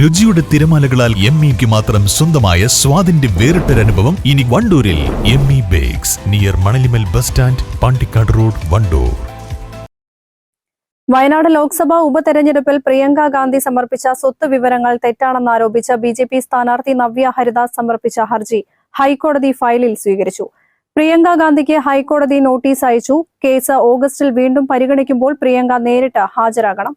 രുചിയുടെ തിരമാലകളാൽ എം ഇക്ക് മാത്രം സ്വന്തമായ സ്വാദിന്റെ വേറിട്ടൊരനുഭവം ഇനി വണ്ടൂരിൽ M E bakes near Manalimal bus stand Pandikkad road Wandoor. Wayanad Lok Sabha ഉപതെരഞ്ഞെടുപ്പിൽ പ്രിയങ്ക ഗാന്ധി സമർപ്പിച്ച സ്വത്ത് വിവരങ്ങൾ തെറ്റാണെന്നാരോപിച്ച് ബി ജെ പി സ്ഥാനാർത്ഥി നവ്യ ഹരിദാസ് സമർപ്പിച്ച ഹർജി ഹൈക്കോടതി ഫയലിൽ സ്വീകരിച്ചു. പ്രിയങ്ക ഗാന്ധിക്ക് ഹൈക്കോടതി നോട്ടീസ് അയച്ചു. കേസ് ഓഗസ്റ്റിൽ വീണ്ടും പരിഗണിക്കുമ്പോൾ പ്രിയങ്ക നേരിട്ട് ഹാജരാകണം.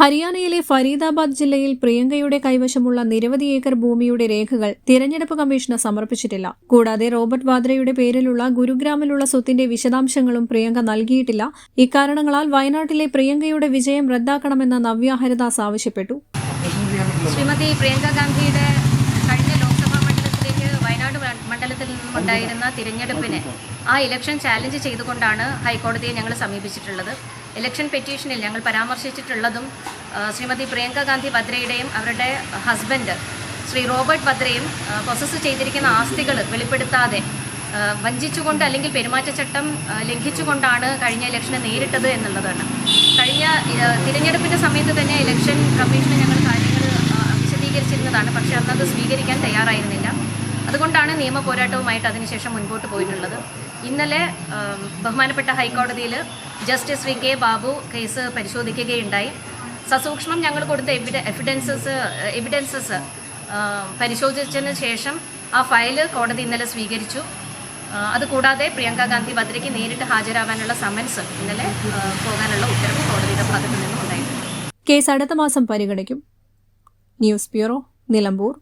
ഹരിയാനയിലെ ഫരീദാബാദ് ജില്ലയിൽ പ്രിയങ്കയുടെ കൈവശമുള്ള നിരവധി ഏക്കർ ഭൂമിയുടെ രേഖകൾ തിരഞ്ഞെടുപ്പ് കമ്മീഷന് സമർപ്പിച്ചിട്ടില്ല. കൂടാതെ റോബർട്ട് വാദ്രയുടെ പേരിലുള്ള ഗുരുഗ്രാമിലുള്ള സ്വത്തിന്റെ വിശദാംശങ്ങളും പ്രിയങ്ക നൽകിയിട്ടില്ല. ഇക്കാരണങ്ങളാൽ വയനാട്ടിലെ പ്രിയങ്കയുടെ വിജയം റദ്ദാക്കണമെന്ന് നവ്യ ഹരിദാസ് ആവശ്യപ്പെട്ടു. ശ്രീമതി പ്രിയങ്ക ഗാന്ധിയുടെ കഴിഞ്ഞ ലോക്സഭാ മണ്ഡലത്തിലേക്ക് വയനാട് മണ്ഡലത്തിൽ നിന്നുണ്ടായിരുന്ന തിരഞ്ഞെടുപ്പിനെ ആ ഇലക്ഷൻ ചാലഞ്ച് ചെയ്തുകൊണ്ടാണ് ഹൈക്കോടതിയെ ഞങ്ങൾ സമീപിച്ചിട്ടുള്ളത്. ഇലക്ഷൻ പെറ്റീഷനിൽ ഞങ്ങൾ പരാമർശിച്ചിട്ടുള്ളതും ശ്രീമതി പ്രിയങ്ക ഗാന്ധി വദ്രയുടെയും അവരുടെ ഹസ്ബൻഡ് ശ്രീ റോബർട്ട് വദ്രയും പ്രൊസസ് ചെയ്തിരിക്കുന്ന ആസ്തികൾ വെളിപ്പെടുത്താതെ വഞ്ചിച്ചുകൊണ്ട് അല്ലെങ്കിൽ പെരുമാറ്റച്ചട്ടം ലംഘിച്ചുകൊണ്ടാണ് കഴിഞ്ഞ ഇലക്ഷനെ നേരിട്ടത് എന്നുള്ളതാണ്. കഴിഞ്ഞ തിരഞ്ഞെടുപ്പിന്റെ സമയത്ത് തന്നെ ഇലക്ഷൻ കമ്മീഷന് ഞങ്ങൾ കാര്യങ്ങൾ വിശദീകരിച്ചിരുന്നതാണ്. പക്ഷേ അന്നത് സ്വീകരിക്കാൻ തയ്യാറായിരുന്നില്ല. അതുകൊണ്ടാണ് നിയമ പോരാട്ടവുമായിട്ട് അതിനുശേഷം മുൻപോട്ട് പോയിട്ടുള്ളത്. ഇന്നലെ ബഹുമാനപ്പെട്ട ഹൈക്കോടതിയിൽ justice V K Babu case പരിശോധിക്കുകയുണ്ടായി. സസൂക്ഷ്മം ഞങ്ങൾ കൊടുത്ത എവിഡ എവിഡൻസസ് എവിഡൻസസ് പരിശോധിച്ചതിന് ശേഷം ആ ഫയൽ കോടതി ഇന്നലെ സ്വീകരിച്ചു. അതുകൂടാതെ പ്രിയങ്ക ഗാന്ധി വദ്രയ്ക്ക് നേരിട്ട് ഹാജരാവാനുള്ള സമൻസ് ഇന്നലെ പോകാനുള്ള ഉത്തരവ് കോടതിയുടെ ഭാഗത്തു നിന്നും ഉണ്ടായിട്ടുണ്ട്. കേസ് അടുത്ത മാസം പരിഗണിക്കും. News bureau Nilambur.